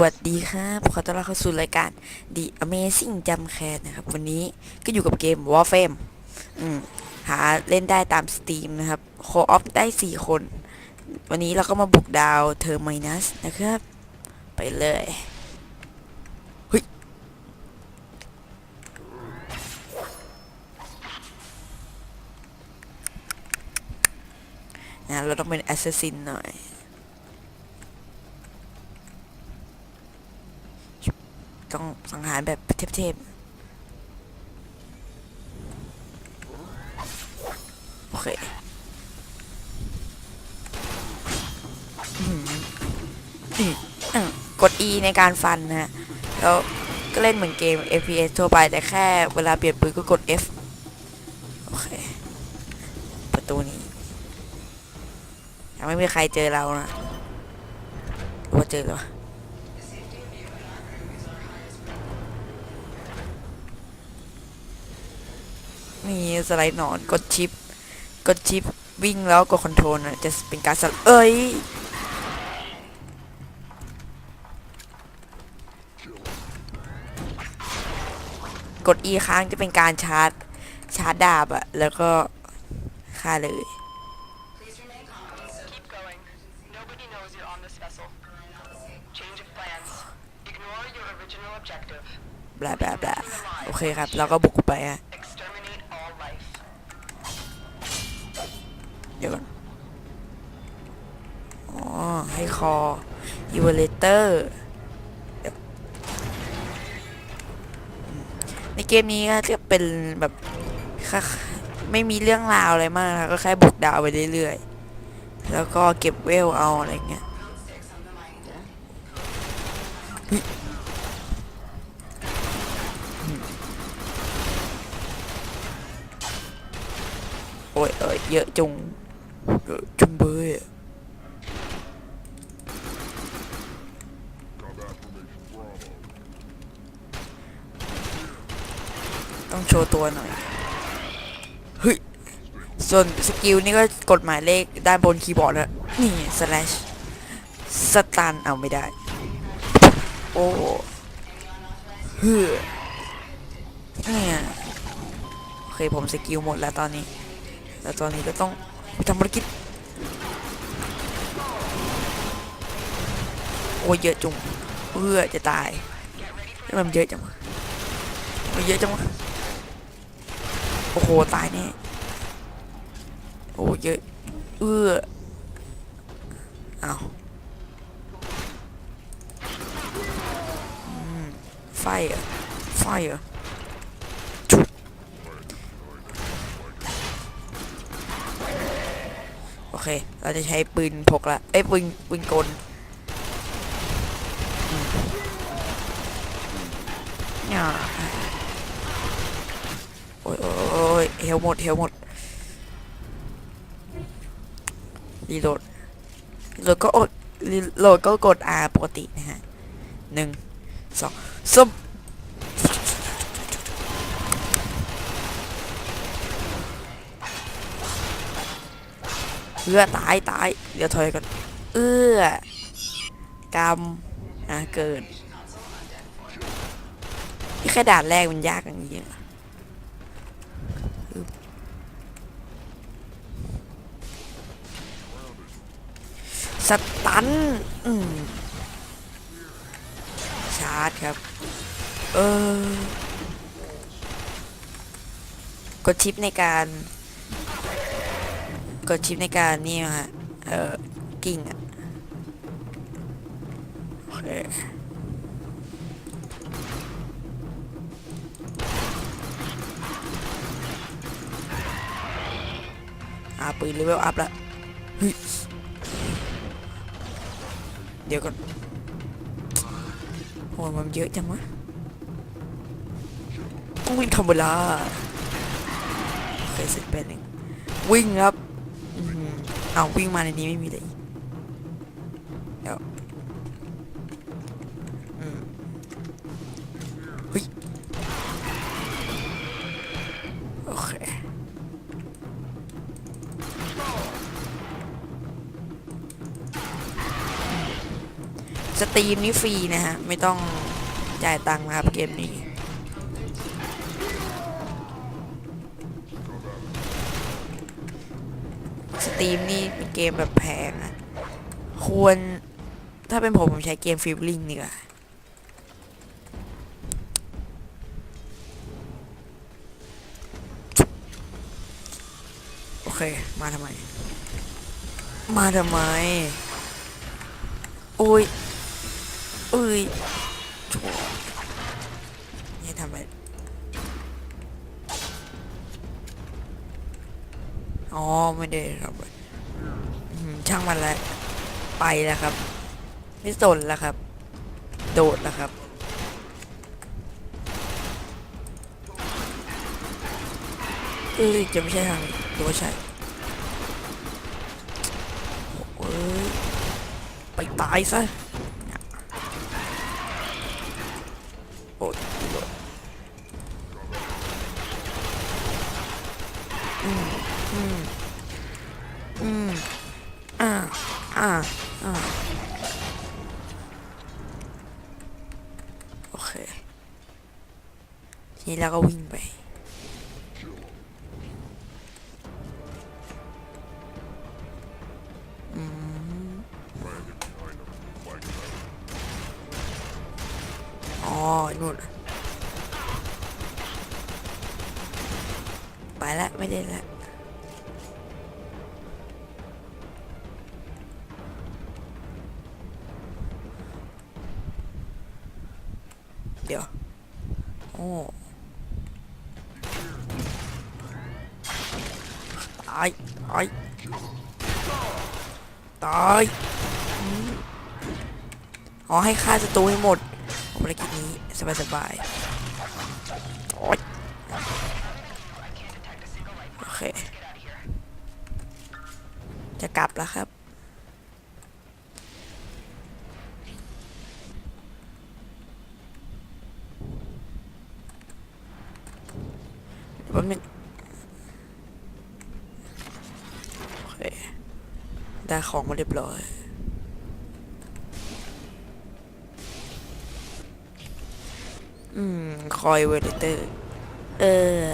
วัสดีครับ ขอต้อนรับเข้าสู่รายการ The Amazing Jump Cat นะครับ วันนี้ก็อยู่กับเกม Warframe อืมหาเล่นได้ตาม Steam นะครับ Co-op ได้ 4 คน วันนี้เราก็มาบุกดาวเทอร์มินัสนะครับ ไปเลยเฮ้ยนะเราต้องเป็นแอสซัสซินหน่อย ต้องสังหารแบบเทพๆโอเคกด E ในการฟันนะฮะ แล้วก็เล่นเหมือนเกม FPS ทั่วไปแต่แค่เวลาเปลี่ยนปืนก็กด F โอเค ประตูนี้ยังไม่มีใครเจอเรานะว่าเจอแล้ว นี่สไลด์หนอนกดชิป กดชิปวิ่งแล้วกดคอนโทรลนะจะเป็นการสไลด์เอ้ยกด E ค้างจะเป็นการชาร์จ ชาร์จดาบอะแล้วก็ฆ่าเลย Keep going. Nobody knows you're on this vessel. Change of plans. Ignore your original objective. บลาบลาบลาโอเคครับ เราก็บุกไปอะ ดี๋ยวก่อน อ๋อ ให้คอ e v a l u a t o r ในเกมนี้ก็จะเป็นแบบไม่มีเรื่องราวอะไรมากนะก็แค่บุกดาวไปเรื่อยๆ แล้วก็เก็บเวลเอาอะไรเงี้ยโอ้ยเอ้ยเยอะจุง จุงเบยต้องโชว์ตัวหน่อย เฮ้ย ส่วนสกิลนี่ก็กดหมายเลขด้านบนคีย์บอร์ดนะนี่ slash สตันเอาไม่ได้ โอ้เฮ้อเนี่ยโอเคผมสกิลหมดแล้วตอนนี้ แล้วตอนนี้ก็ต้อง ทำภารกิจ โอ้ยเยอะจุงเพื่อจะตายทำไมมันเยอะจังวะมันเยอะจังวะโอ้โห ตายแน่โอ้เยอะ เอื้อเอาอืมไฟเหรอะไฟเหรอะจุดโอ เค เราจะใช้ปืนพกละ เอ้ยปืนปืนกลเนี่ยโอ้ยโอ้ยเฮลหมดเฮลหมดรีโหลดรีโหลดก็อดรีโหลดก็กด R ปกตินะฮะหนึ่งสองสม เอื้อตายตาย เดี๋ยวถอยก่อน เอื้อกรรมอะเกินนี่แค่ด่านแรกมันยากอย่างนี้สตันชาร์จครับ เออกดชิปในการ กดชิปในการนี่ฮะเออกิ้งอะโอเคอาปืนเลเวลอัพละเดี๋ยวก่อนโหมันเยอะจังวะต้งวิ่งทำเวลาเคยเสร็จเป็นหนึ่งวิ่งครับ อื้อหือเอาวิ่งมาในนี้ไม่มีเลยเดี๋ยวอืมเฮ้ยโอเคสสตรีมนี้ฟรีนะฮะ ไม่ต้องจ่ายตังค์นะครับเกมนี้ ตรีมนี่เป็นเกมแบบแพงอะควรถ้าเป็นผมผมใช้เกมฟิลลิ่งดีกว่าโอเค มาทำไม มาทำไม โอ้ยเอ้ยโถนี่ทำไร อ๋อไม่ได้ครับช่างมันแล้วไปแล้วครับ ไม่สนแล้วครับ โดดแล้วครับเอ้ยจะไม่ใช่ทางนี้หรือว่าใช่โอ้ยไปตายซะโอ้ม อืม อืม อ่า อ่า อ่า โอเค ที นี้เราก็วิ่งไปอืมอ๋อนู่นไปแล้วไม่ได้แล้วเดี๋ยว โอ้ ตายตายตายอ๋อให้ฆ่าศัตรูให้หมดภารกิจนี้สบายๆโอ๊ยโอเค จะกลับแล้วครับแป๊บนึงโอเค ได้ของมาเรียบร้อยอืม คอยเวลิเตอร์ เออ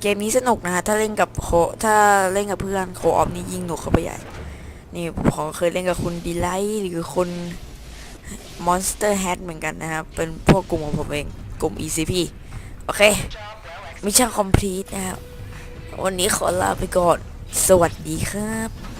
เกมนี้สนุกนะฮะ ถ้าเล่นกับโค ถ้าเล่นกับเพื่อนโคออฟนี่ยิ่งหนุกเข้าไปใหญ่ นี่ผมขอเคยเล่นกับคุณดีไลท์หรือคุณ Monster Hat เหมือนกันนะครับ เป็นพวกกลุ่มของผมเอง กลุ่ม ECP โอเค มิชชั่นคอมพลีทนะครับ วันนี้ขอลาไปก่อน สวัสดีครับ